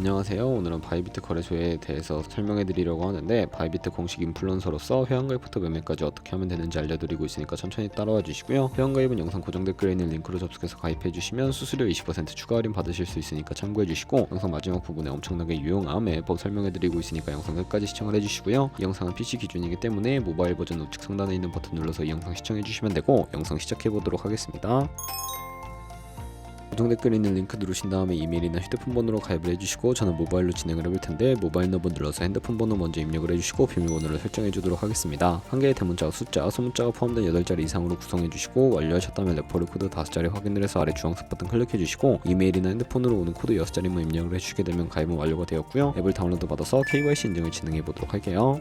안녕하세요. 오늘은 바이비트 거래소에 대해서 설명해 드리려고 하는데 바이비트 공식 인플루언서로서 회원가입부터 매매까지 어떻게 하면 되는지 알려드리고 있으니까 천천히 따라와 주시고요. 회원가입은 영상 고정 댓글에 있는 링크로 접속해서 가입해 주시면 수수료 20% 추가 할인 받으실 수 있으니까 참고해 주시고 영상 마지막 부분에 엄청나게 유용한 매매법 설명해 드리고 있으니까 영상 끝까지 시청을 해 주시고요. 이 영상은 PC 기준이기 때문에 모바일 버전 우측 상단에 있는 버튼 눌러서 이 영상 시청해 주시면 되고 영상 시작해 보도록 하겠습니다. 고정 댓글에 있는 링크 누르신 다음에 이메일이나 휴대폰 번호로 가입을 해주시고 저는 모바일로 진행을 해볼 텐데 모바일 너버 눌러서 핸드폰 번호 먼저 입력을 해주시고 비밀번호를 설정해 주도록 하겠습니다. 한 개의 대문자와 숫자, 소문자가 포함된 8자리 이상으로 구성해 주시고 완료하셨다면 레퍼럴 코드 5자리 확인을 해서 아래 주황색 버튼 클릭해 주시고 이메일이나 핸드폰으로 오는 코드 6자리만 입력을 해주시게 되면 가입은 완료가 되었고요. 앱을 다운로드 받아서 KYC 인증을 진행해 보도록 할게요.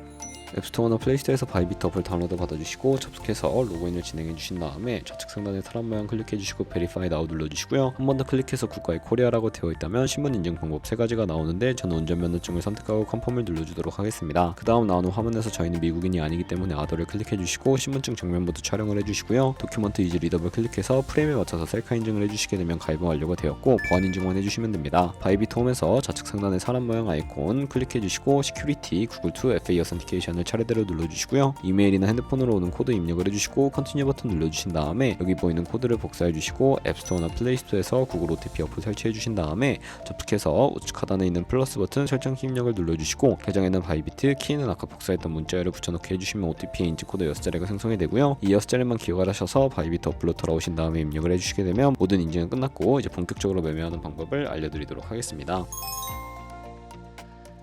앱스토어나 플레이스토어에서 바이비트 어플 다운로드 받아주시고 접속해서 로그인을 진행해 주신 다음에 좌측 상단에 사람 모양 클릭해 주시고 베리파이 나우 눌러 주시고요. 한 번 더 클릭해서 국가의 코리아라고 되어 있다면 신분 인증 방법 세 가지가 나오는데 저는 운전면허증을 선택하고 컨펌을 눌러 주도록 하겠습니다. 그 다음 나오는 화면에서 저희는 미국인이 아니기 때문에 아더를 클릭해 주시고 신분증 정면부터 촬영을 해 주시고요. 도큐먼트 이즈 리더블 클릭해서 프레임에 맞춰서 셀카 인증을 해 주시게 되면 가입은 완료가 되었고 보안 인증만 해 주시면 됩니다. 바이비트 홈에서 좌측 상단에 사람 모양 아이콘 클릭해 주시고 시큐리티 구글 2 FA 어센티케이션 을 차례대로 눌러주시고요. 이메일이나 핸드폰으로 오는 코드 입력을 해주시고 컨티뉴 버튼 눌러주신 다음에 여기 보이는 코드를 복사해 주시고 앱스토어나 플레이스토어에서 구글 OTP 어플 설치해 주신 다음에 접속해서 우측 하단에 있는 플러스 버튼 설정 키 입력을 눌러주시고 계정에는 바이비트 키는 아까 복사했던 문자열을 붙여넣기 해주시면 OTP의 인증 코드 6자리가 생성이 되고요. 이 6자리만 기억을 하셔서 바이비트 어플로 돌아오신 다음에 입력을 해주시게 되면 모든 인증은 끝났고 이제 본격적으로 매매하는 방법을 알려드리도록 하겠습니다.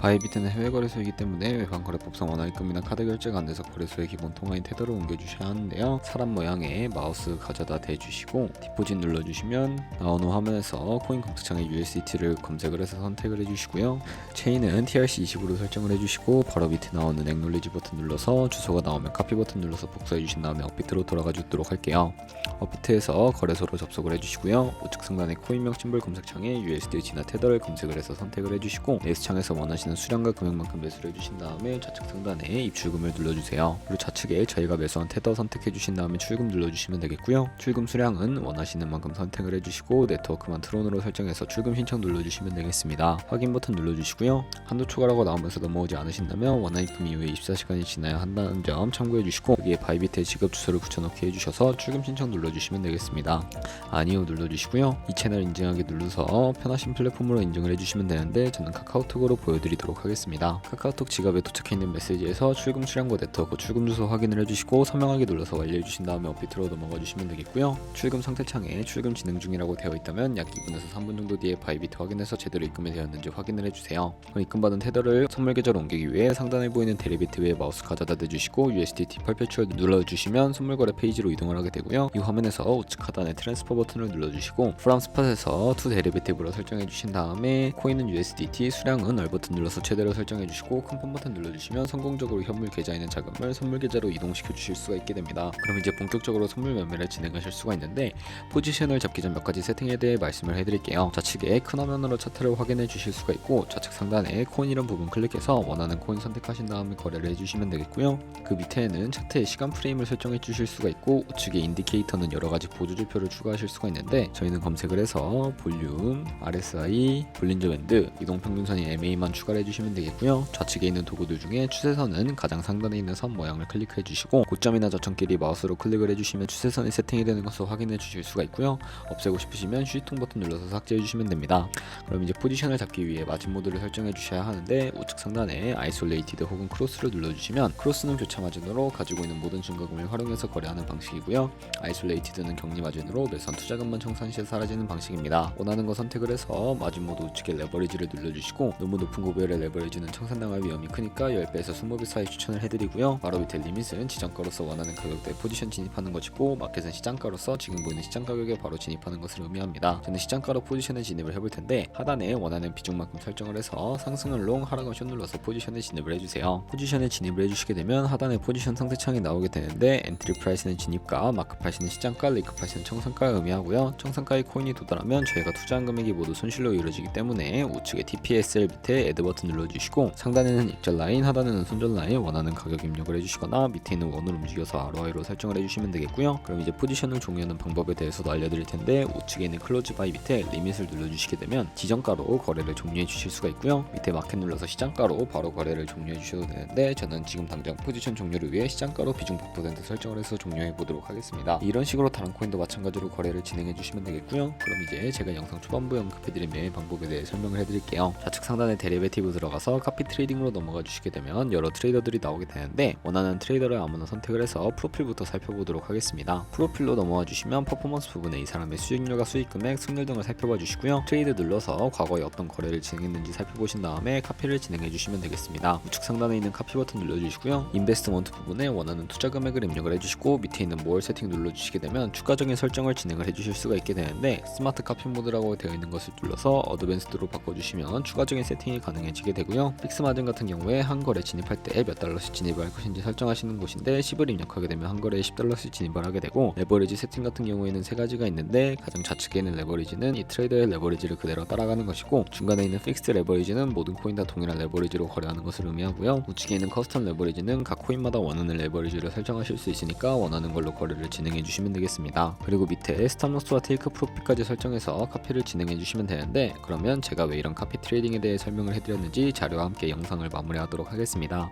바이비트는 해외 거래소이기 때문에 외환 거래법상 원화입금이나 카드 결제가 안 돼서 거래소의 기본 통화인 테더를 옮겨주셔야 하는데요. 사람 모양의 마우스 가져다 대주시고 디포짓 눌러주시면 나오는 화면에서 코인 검색창에 USDT를 검색을 해서 선택을 해주시고요. 체인은 TRC20으로 설정을 해주시고 바로 밑에 나오는 액놀리지 버튼 눌러서 주소가 나오면 카피 버튼 눌러서 복사해 주신 다음에 업비트로 돌아가 주도록 할게요. 업비트에서 거래소로 접속을 해주시고요. 우측 상단에 코인명 심볼 검색창에 USDT나 테더를 검색을 해서 선택을 해주시고 매수창에서 원하시는 수량과 금액만큼 매수를 해주신 다음에 좌측 상단에 입출금을 눌러주세요. 그리고 좌측에 저희가 매수한 테더 선택해 주신 다음에 출금 눌러주시면 되겠고요. 출금 수량은 원하시는 만큼 선택을 해주시고 네트워크만 트론으로 설정해서 출금 신청 눌러주시면 되겠습니다. 확인 버튼 눌러주시고요. 한도 초과라고 나오면서 넘어오지 않으신다면 원화입금 이후에 24시간이 지나야 한다는 점 참고해 주시고 여기에 바이비트의 지급 주소를 붙여넣기 해주셔서 출금 신청 눌러주시면 되겠습니다. 아니요 눌러주시고요. 이 채널 인증하기 눌러서 편하신 플랫폼으로 인증을 해주시면 되는데 저는 카카오톡으로 보여드리도록 하겠습니다. 카카오톡 지갑에 도착해 있는 메시지에서 출금 수량과 네트워크 출금 주소 확인을 해주시고 서명하기 눌러서 완료해 주신 다음에 업비트로 넘어가 주시면 되겠고요. 출금 상태 창에 출금 진행 중이라고 되어 있다면 약 2분에서 3분 정도 뒤에 바이비트 확인해서 제대로 입금이 되었는지 확인을 해주세요. 입금받은 테더를 선물 계좌로 옮기기 위해 상단에 보이는 데리비티브에 마우스 가져다 대주시고 USDT 8배출 눌러주시면 선물 거래 페이지로 이동을 하게 되고요. 이 화면에서 우측 하단에 트랜스퍼 버튼을 눌러주시고 프람 스팟에서 투 데리비티브로 설정해 주신 다음에 코인은 USDT 수량은 얼 버튼 눌러서 최대로 설정해 주시고 컨펌 버튼 눌러주시면 성공적으로 현물 계좌에 있는 자금을 선물 계좌로 이동시켜 주실 수가 있게 됩니다. 그럼 이제 본격적으로 선물 매매를 진행하실 수가 있는데 포지션을 잡기 전 몇 가지 세팅에 대해 말씀을 해드릴게요. 좌측에 큰 화면으로 차트를 확인해 주실 수가 있고 좌측 상단에 코인 이런 부분 클릭해서 원하는 코인 선택하신 다음에 거래를 해주시면 되겠고요. 그 밑에는 차트의 시간 프레임을 설정해 주실 수가 있고 우측에 인디케이터는 여러 가지 보조 지표를 추가하실 수가 있는데 저희는 검색을 해서 볼륨, RSI, 볼린저 밴드, 이동 평균선이 MA만 추가 를 해주시면 되겠고요. 좌측에 있는 도구들 중에 추세선은 가장 상단에 있는 선 모양을 클릭해 주시고 고점이나 저점끼리 마우스로 클릭을 해주시면 추세선이 세팅이 되는 것을 확인해 주실 수가 있고요. 없애고 싶으시면 휴지통 버튼 눌러서 삭제해 주시면 됩니다. 그럼 이제 포지션을 잡기 위해 마진 모드를 설정해 주셔야 하는데 우측 상단에 아이솔레이티드 혹은 크로스를 눌러주시면 크로스는 교차 마진으로 가지고 있는 모든 증거금을 활용해서 거래하는 방식이고요. 아이솔레이티드는 격리 마진으로 매선 투자금만 청산 시에 사라지는 방식입니다. 원하는 거 선택을 해서 마진 모드 우측에 레버리지를 눌러주시고 너무 높은 고배 율의 레버리지는 청산당할 위험이 크니까 10배에서 20배 사이 추천을 해드리고요. 바로 밑에 리밋은 지정가로서 원하는 가격대에 포지션 진입하는 것이고 마켓은 시장가로서 지금 보이는 시장 가격에 바로 진입하는 것을 의미합니다. 저는 시장가로 포지션에 진입을 해볼 텐데 하단에 원하는 비중만큼 설정을 해서 상승을 롱, 하락은 숏 눌러서 포지션에 진입을 해주세요. 포지션에 진입을 해주시게 되면 하단에 포지션 상태창이 나오게 되는데 엔트리 프라이스는 진입가, 마크 프라이스는 시장가, 리크 프라이스는 청산가를 의미하고요. 청산가의 코인이 도달하면 저희가 투자한 금액이 모두 손실로 이루어지기 때문에 우측에 TPSL 밑에 애드 버튼 버튼 눌러주시고 상단에는 익절 라인, 하단에는 손절 라인 원하는 가격 입력을 해주시거나 밑에 있는 원을 움직여서 ROI로 설정을 해주시면 되겠고요. 그럼 이제 포지션을 종료하는 방법에 대해서도 알려드릴 텐데 우측에 있는 클로즈 바이 밑에 리밋을 눌러주시게 되면 지정가로 거래를 종료해 주실 수가 있고요. 밑에 마켓 눌러서 시장가로 바로 거래를 종료해 주셔도 되는데 저는 지금 당장 포지션 종료를 위해 시장가로 비중 100% 설정을 해서 종료해 보도록 하겠습니다. 이런 식으로 다른 코인도 마찬가지로 거래를 진행해 주시면 되겠고요. 그럼 이제 제가 영상 초반부에 언급해드린 매매 방법에 대해 설명을 해드릴게요. 좌측 상단에 데리베티브 들어가서 카피 트레이딩으로 넘어가 주시게 되면 여러 트레이더들이 나오게 되는데 원하는 트레이더를 아무나 선택을 해서 프로필부터 살펴보도록 하겠습니다. 프로필로 넘어와 주시면 퍼포먼스 부분에 이 사람의 수익률과 수익 금액, 승률 등을 살펴봐 주시고요. 트레이드 눌러서 과거에 어떤 거래를 진행했는지 살펴보신 다음에 카피를 진행해 주시면 되겠습니다. 우측 상단에 있는 카피 버튼 눌러주시고요. 인베스트먼트 부분에 원하는 투자 금액을 입력을 해주시고 밑에 있는 모얼 세팅 눌러주시게 되면 추가적인 설정을 진행을 해주실 수가 있게 되는데 스마트 카피 모드라고 되어 있는 것을 눌러서 어드밴스드로 바꿔주시면 추가적인 세팅이 가능해 지게 되고요. 픽스 마진 같은 경우에 한 거래 진입할 때 몇 달러씩 진입을 할 것인지 설정하시는 곳인데 10을 입력하게 되면 한 거래에 10달러씩 진입을 하게 되고 레버리지 세팅 같은 경우에는 세 가지가 있는데 가장 좌측에 있는 레버리지는 이 트레이더의 레버리지를 그대로 따라가는 것이고 중간에 있는 픽스드 레버리지는 모든 코인 다 동일한 레버리지로 거래하는 것을 의미하고요. 우측에 있는 커스텀 레버리지는 각 코인마다 원하는 레버리지를 설정하실 수 있으니까 원하는 걸로 거래를 진행해 주시면 되겠습니다. 그리고 밑에 스탑로스와 테이크 프로핏까지 설정해서 카피를 진행해 주시면 되는데 그러면 제가 왜 이런 카피 트레이딩에 대해 설명을 해드렸는지 자료와 함께 영상을 마무리하도록 하겠습니다.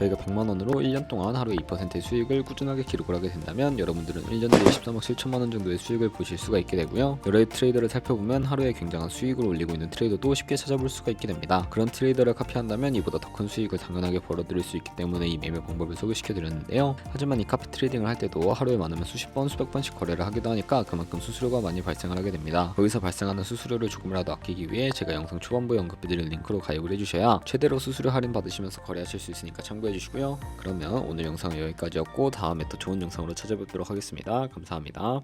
저희가 100만 원으로 1년 동안 하루에 2%의 수익을 꾸준하게 기록을 하게 된다면 여러분들은 1년 뒤에 13억 7천만 원 정도의 수익을 보실 수가 있게 되고요. 여러 트레이더를 살펴보면 하루에 굉장한 수익을 올리고 있는 트레이더도 쉽게 찾아볼 수가 있게 됩니다. 그런 트레이더를 카피한다면 이보다 더 큰 수익을 당연하게 벌어들일 수 있기 때문에 이 매매 방법을 소개시켜 드렸는데요. 하지만 이 카피 트레이딩을 할 때도 하루에 많으면 수십 번, 수백 번씩 거래를 하기도 하니까 그만큼 수수료가 많이 발생을 하게 됩니다. 거기서 발생하는 수수료를 조금이라도 아끼기 위해 제가 영상 초반부에 언급해드린 링크로 가입을 해주셔야 최대로 수수료 할인 받으시면서 거래하실 수 있으니까 참고 해 주시고요. 그러면 오늘 영상은 여기까지였고 다음에 또 좋은 영상으로 찾아뵙도록 하겠습니다. 감사합니다.